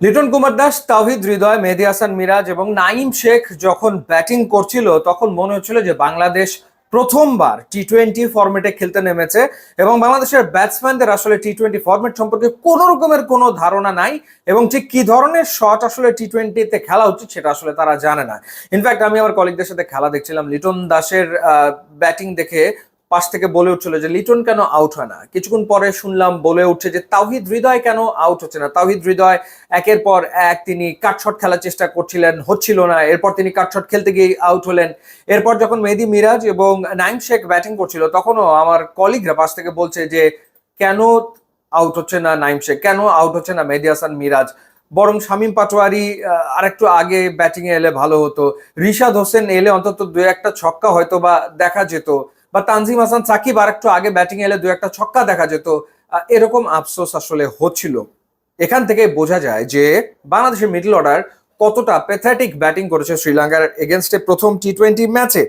লিটন কুমার দাস তাহিদ হৃদয়, মেহেদি হাসান মিরাজ এবং নাইম শেখ যখন ব্যাটিং করছিল, তখন মনে হচ্ছিল যে বাংলাদেশ প্রথমবার টি টোয়েন্টি ফরম্যাটে খেলতে নেমেছে এবং বাংলাদেশের ব্যাটসম্যানদের আসলে টি টোয়েন্টি ফরম্যাট সম্পর্কে কোনো রকমের কোনো ধারণা নাই এবং ঠিক কি ধরনের শট আসলে টি টোয়েন্টিতে খেলা উচিত সেটা আসলে তারা জানে না। ইনফ্যাক্ট আমি আমার কলিগদের সাথে খেলা দেখছিলাম। লিটন দাসের ব্যাটিং দেখে পাশ থেকে বলে উঠছিল যে লিটন কেন আউট হয় না। কিছুক্ষণ পরে শুনলাম বলে উঠছে যে তাওহিদ হৃদয় কেন আউট হচ্ছে না? তাওহিদ হৃদয় একের পর এক তিনি কাটশট খেলার চেষ্টা করছিলেন, হচ্ছিল না। এরপর তিনি কাটশট খেলতে গিয়ে আউট হলেন। এরপর যখন মেহেদি মিরাজ এবং নাইম শেখ ব্যাটিং করছিল, তখনও আমার কলিগরা পাশ থেকে বলছে যে কেন আউট হচ্ছে না নাইম শেখ? কেন আউট হচ্ছে না মেহেদি হাসান মিরাজ? বরং শামীম পাটোয়ারি আরেকটু আগে ব্যাটিংয়ে এলে ভালো হতো। রিশাদ হোসেন এলে অন্তত দু একটা ছক্কা হয়তো বা দেখা যেত। বা তানজিম হাসান সাকিব আর একটু আগে ব্যাটিং এলে দু একটা ছক্কা দেখা যেত। এরকম আফসোস আসলে হচ্ছিল। এখান থেকে বোঝা যায় যে বাংলাদেশের মিডল অর্ডার কতটা প্যাথেটিক ব্যাটিং করেছে শ্রীলঙ্কার এগেনস্টে প্রথম টি টোয়েন্টি ম্যাচে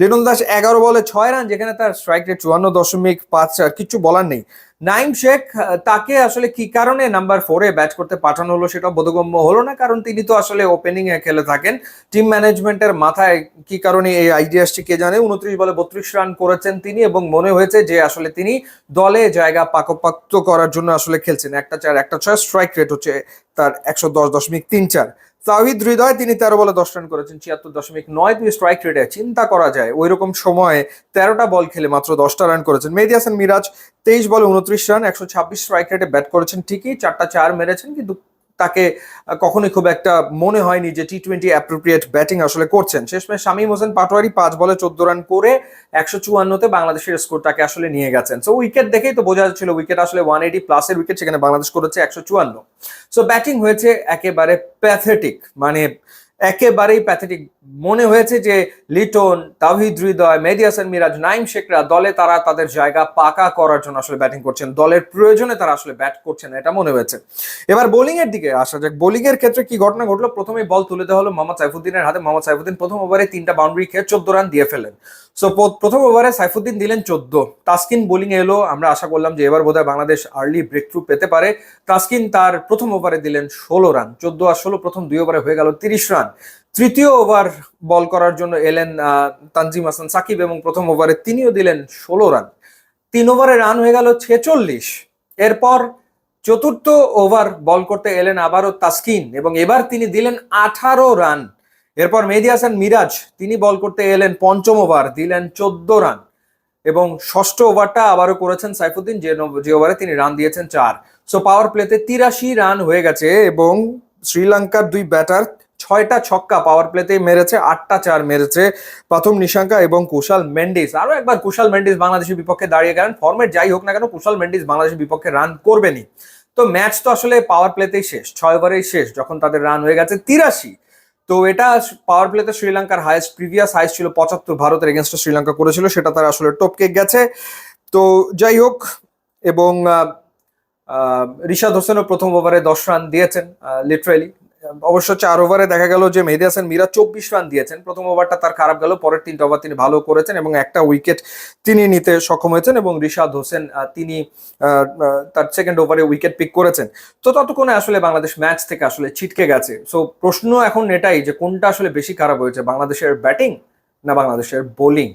লিটন দাস এগারো বলে ছয় রান যেখানে তার স্ট্রাইক রেট চুয়ান্ন দশমিক পাঁচ চার কিছু বলার নেই। নাইম শেখ তাকে আসলে কি কারণে নাম্বার ফোরে ব্যাট করতে পাঠানো হলো সেটা বোধগম্য হলো না? কারণ তিনি তো আসলে ওপেনিং এ খেলে থাকেন। টিম ম্যানেজমেন্টের মাথায় কি কারণে এই আইডিয়া কে জানে? উনত্রিশ বলে বত্রিশ রান করেছেন তিনি এবং মনে হয়েছে যে আসলে তিনি দলে জায়গা পাকপাক্ত করার জন্য আসলে খেলছেন। একটা চার, একটা ছয় স্ট্রাইক রেট হচ্ছে তার একশো দশ দশমিক তিন চার। তাহিদ হৃদয়, তিনি তেরো বলে দশ রান করেছেন, ছিয়াত্তর দশমিক নয় দুই স্ট্রাইক রেটে চিন্তা করা যায় ওই রকম সময়ে তেরোটা বল খেলে মাত্র দশটা রান করেছেন। মেহেদি হাসান মিরাজ, তেইশ বলে উনত্রিশ রান, একশো ছাব্বিশ স্ট্রাইক রেটে ব্যাট করেছেন ঠিকই, চারটা চার মেরেছেন, কিন্তু তাকে কখনোই খুব একটা মনে হয়নি যে টি টোয়েন্টি অ্যাপ্রোপ্রিয়েট ব্যাটিং আসলে করছেন। শেষমেশ শামীম হোসেন পাটোয়ারি পাঁচ বলে চোদ্দ রান করে একশো চুয়ান্নতে বাংলাদেশের স্কোরটাকে আসলে নিয়ে গেছেন। সো উইকেট দেখেই তো বোঝা যাচ্ছিল উইকেট আসলে ওয়ান এইটি প্লাসের উইকেট সেখানে বাংলাদেশ করেছে একশো চুয়ান্ন। সো ব্যাটিং হয়েছে একেবারে প্যাথেটিক মানে একেবারেই প্যাথেটিক মনে হয়েছে যে লিটন তাহিদ হৃদয় মেহেদি মিরাজ নাইম শেখরা দলে তারা তাদের জায়গা পাকা করার জন্য আসলে ব্যাটিং করছেন। দলের প্রয়োজনে তারা আসলে ব্যাট করছেন এটা মনে হয়েছে। এবার বোলিং এর দিকে আসা যাক। বোলিং এর ক্ষেত্রে কি ঘটনা ঘটলো? প্রথমে বল তুলে দেওয়া হলো মোহাম্মদ সাইফুদ্দিনের হাতে। মোহাম্মদ সাইফুদ্দিন প্রথম ওভারে তিনটা বাউন্ডারি খেয়ে চোদ্দ রান দিয়ে ফেলেন সো প্রথম ওভারে সাইফুদ্দিন দিলেন চোদ্দ। তাসকিন বোলিং এলো। আমরা আশা করলাম যে এবার বোধহয় বাংলাদেশ আর্লি ব্রেক থ্রু পেতে পারে। তাসকিন তার প্রথম ওভারে দিলেন ষোলো রান চোদ্দ আর ষোলো প্রথম দুই ওভারে হয়ে গেল তিরিশ রান তৃতীয় ওভার বল করার জন্য এলেন তানজিম হাসান সাকিব এবং প্রথম ওভারে তিনিও দিলেন ষোলো রান। তিন ওভারে রান হয়ে গেল ছেচল্লিশ। এরপর চতুর্থ ওভার বল করতে এলেন আবারও তাসকিন এবং এবার তিনি দিলেন আঠারো রান। এরপর মেহেদি হাসান মিরাজ, তিনি বল করতে এলেন পঞ্চম ওভার, দিলেন চোদ্দ রান এবং ষষ্ঠ ওভারটা আবারও করেছেন সাইফুদ্দিন, যে যে ওভারে তিনি রান দিয়েছেন চার। সো পাওয়ার প্লেতে তিরাশি রান হয়ে গেছে এবং শ্রীলঙ্কার দুই ব্যাটার ছয়টা ছক্কা পাওয়ার প্লেতেই মেরেছে, আটটা চার মেরেছে প্রথম নিশাঙ্কা এবং কুশাল মেন্ডিস। আরও একবার কুশাল মেন্ডিস বাংলাদেশের বিপক্ষে দাঁড়িয়ে গেলেন। ফর্মেট যাই হোক না কেন, কুশাল মেন্ডিস বাংলাদেশের বিপক্ষে রান করবেনই। তো ম্যাচ তো আসলে পাওয়ার প্লেতেই শেষ, ছয় ওভারেই শেষ, যখন তাদের রান হয়ে গেছে তিরাশি। তো এটা পাওয়ার প্লেতে শ্রীলঙ্কার হাইস্ট প্রিভিয়াস হাইস্ট ছিল পঁচাত্তর ভারতের এগেনস্টে শ্রীলঙ্কা করেছিল, সেটা তারা আসলে টপকে গেছে। তো যাই হোক, এবং রিশাদ হোসেনও প্রথম ওভারে দশ রান দিয়েছেন লিটারেলি অবশ্য চার ওভারে দেখা গেল যে মেহেদি হাসান মিরা চব্বিশ রান দিয়েছেন। প্রথম ওভারটা তার খারাপ গেল, পরের তিনটা ওভার তিনি ভালো করেছেন এবং একটা উইকেট তিনি নিতে সক্ষম হয়েছেন এবং রিশাদ হোসেন তিনি তার সেকেন্ড ওভারে উইকেট পিক করেছেন। তো ততক্ষণে আসলে বাংলাদেশ ম্যাচ থেকে আসলে ছিটকে গেছে। সো প্রশ্ন এখন এটাই যে কোনটা আসলে বেশি খারাপ হয়েছে, বাংলাদেশের ব্যাটিং না বাংলাদেশের বোলিং